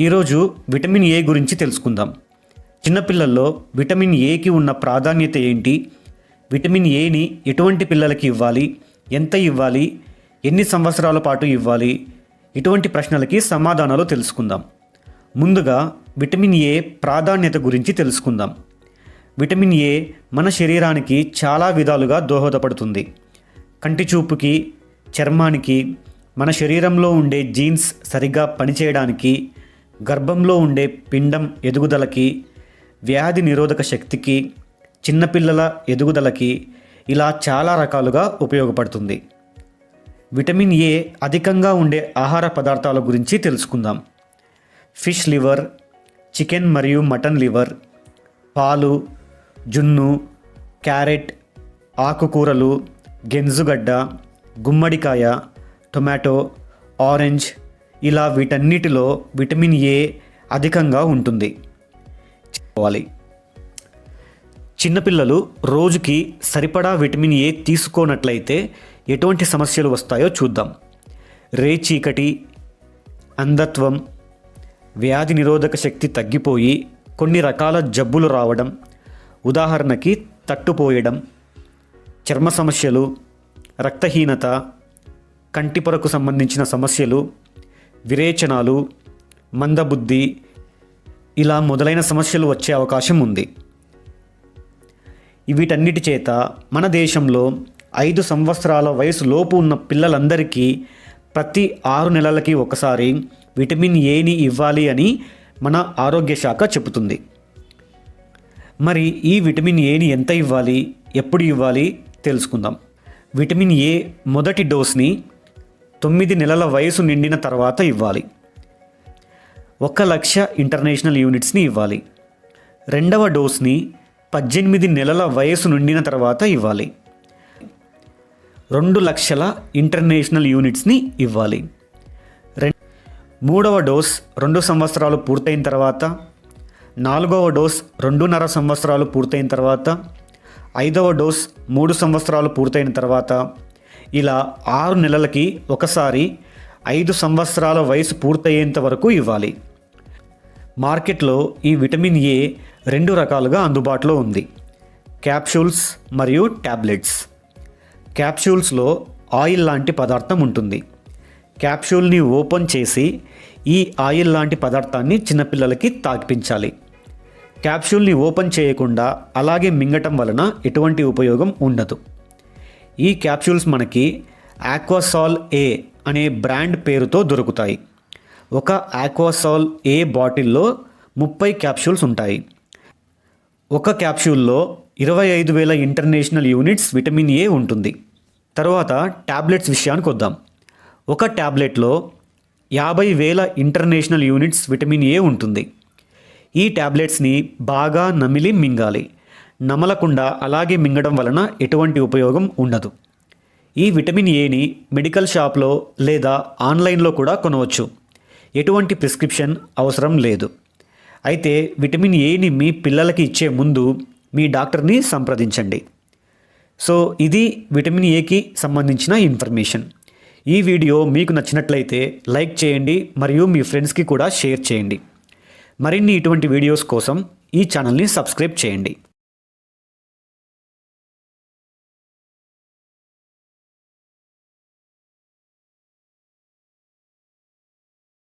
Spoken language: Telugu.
ఈరోజు విటమిన్ ఏ గురించి తెలుసుకుందాం. చిన్నపిల్లల్లో విటమిన్ ఏకి ఉన్న ప్రాధాన్యత ఏంటి? విటమిన్ ఏని ఎటువంటి పిల్లలకి ఇవ్వాలి? ఎంత ఇవ్వాలి? ఎన్ని సంవత్సరాల పాటు ఇవ్వాలి? ఇటువంటి ప్రశ్నలకి సమాధానాలు తెలుసుకుందాం. ముందుగా విటమిన్ ఏ ప్రాధాన్యత గురించి తెలుసుకుందాం. విటమిన్ ఏ మన శరీరానికి చాలా విధాలుగా దోహదపడుతుంది. కంటి చూపుకి చర్మానికి మన శరీరంలో ఉండే జీన్స్ సరిగ్గా పనిచేయడానికి గర్భంలో ఉండే పిండం ఎదుగుదలకి వ్యాధి నిరోధక శక్తికి చిన్నపిల్లల ఎదుగుదలకి ఇలా చాలా రకాలుగా ఉపయోగపడుతుంది. విటమిన్ ఏ అధికంగా ఉండే ఆహార పదార్థాల గురించి తెలుసుకుందాం. ఫిష్ లివర్ చికెన్ మరియు మటన్ లివర్ పాలు జున్ను క్యారెట్ ఆకుకూరలు గెంజుగడ్డ గుమ్మడికాయ టొమాటో ఆరెంజ్ ఇలా వీటన్నిటిలో విటమిన్ ఏ అధికంగా ఉంటుంది. చేసుకోవాలి చిన్నపిల్లలు రోజుకి సరిపడా విటమిన్ ఏ తీసుకోనట్లయితే ఎటువంటి సమస్యలు వస్తాయో చూద్దాం. రేచీకటి అంధత్వం వ్యాధి నిరోధక శక్తి తగ్గిపోయి కొన్ని రకాల జబ్బులు రావడం ఉదాహరణకి తట్టుపోయడం చర్మ సమస్యలు రక్తహీనత కంటిపొరకు సంబంధించిన సమస్యలు విరేచనాలు మందబుద్ధి ఇలా మొదలైన సమస్యలు వచ్చే అవకాశం ఉంది. వీటన్నిటి చేత మన దేశంలో ఐదు సంవత్సరాల వయసు లోపు ఉన్న పిల్లలందరికీ ప్రతి ఆరు నెలలకి ఒకసారి విటమిన్ ఏని ఇవ్వాలి అని మన ఆరోగ్య శాఖ చెబుతుంది. మరి ఈ విటమిన్ ఏని ఎంత ఇవ్వాలి? ఎప్పుడు ఇవ్వాలి? తెలుసుకుందాం. విటమిన్ ఏ మొదటి డోస్ని తొమ్మిది నెలల వయసు నిండిన తర్వాత ఇవ్వాలి. ఒక లక్ష ఇంటర్నేషనల్ యూనిట్స్ని ఇవ్వాలి. రెండవ డోస్ని పద్దెనిమిది నెలల వయసు నిండిన తర్వాత ఇవ్వాలి. రెండు లక్షల ఇంటర్నేషనల్ యూనిట్స్ని ఇవ్వాలి. రె మూడవ డోస్ రెండు సంవత్సరాలు పూర్తయిన తర్వాత నాలుగవ డోస్ రెండున్నర సంవత్సరాలు పూర్తయిన తర్వాత ఐదవ డోస్ మూడు సంవత్సరాలు పూర్తయిన తర్వాత ఇలా ఆరు నెలలకి ఒకసారి ఐదు సంవత్సరాల వయసు పూర్తయ్యేంత వరకు ఇవ్వాలి. మార్కెట్లో ఈ విటమిన్ ఏ రెండు రకాలుగా అందుబాటులో ఉంది. క్యాప్సూల్స్ మరియు ట్యాబ్లెట్స్ క్యాప్సూల్స్లో ఆయిల్ లాంటి పదార్థం ఉంటుంది. క్యాప్సూల్ని ఓపెన్ చేసి ఈ ఆయిల్ లాంటి పదార్థాన్ని చిన్నపిల్లలకి తాకిపించాలి క్యాప్సూల్ని ఓపెన్ చేయకుండా అలాగే మింగటం వలన ఎటువంటి ఉపయోగం ఉండదు. ఈ క్యాప్సూల్స్ మనకి ఆక్వాసాల్ ఏ అనే బ్రాండ్ పేరుతో దొరుకుతాయి. ఒక ఆక్వాసాల్ ఏ బాటిల్లో ముప్పై క్యాప్సూల్స్ ఉంటాయి. ఒక క్యాప్సూల్లో ఇరవై ఐదు వేల ఇంటర్నేషనల్ యూనిట్స్ విటమిన్ ఏ ఉంటుంది. తర్వాత ట్యాబ్లెట్స్ విషయానికి వద్దాం. ఒక ట్యాబ్లెట్లో యాభై వేల ఇంటర్నేషనల్ యూనిట్స్ విటమిన్ ఏ ఉంటుంది. ఈ ట్యాబ్లెట్స్ని బాగా నమిలి మింగాలి. నమలకుండా అలాగే మింగడం వలన ఎటువంటి ఉపయోగం ఉండదు. ఈ విటమిన్ ఏని మెడికల్ షాప్లో లేదా ఆన్లైన్లో కూడా కొనవచ్చు. ఎటువంటి ప్రిస్క్రిప్షన్ అవసరం లేదు. అయితే విటమిన్ ఏని మీ పిల్లలకి ఇచ్చే ముందు మీ డాక్టర్ని సంప్రదించండి. సో ఇది విటమిన్ ఏకి సంబంధించిన ఇన్ఫర్మేషన్. ఈ వీడియో మీకు నచ్చినట్లయితే లైక్ చేయండి మరియు మీ ఫ్రెండ్స్కి కూడా షేర్ చేయండి. మరిన్ని ఇటువంటి వీడియోస్ కోసం ఈ ఛానల్ని సబ్స్క్రైబ్ చేయండి.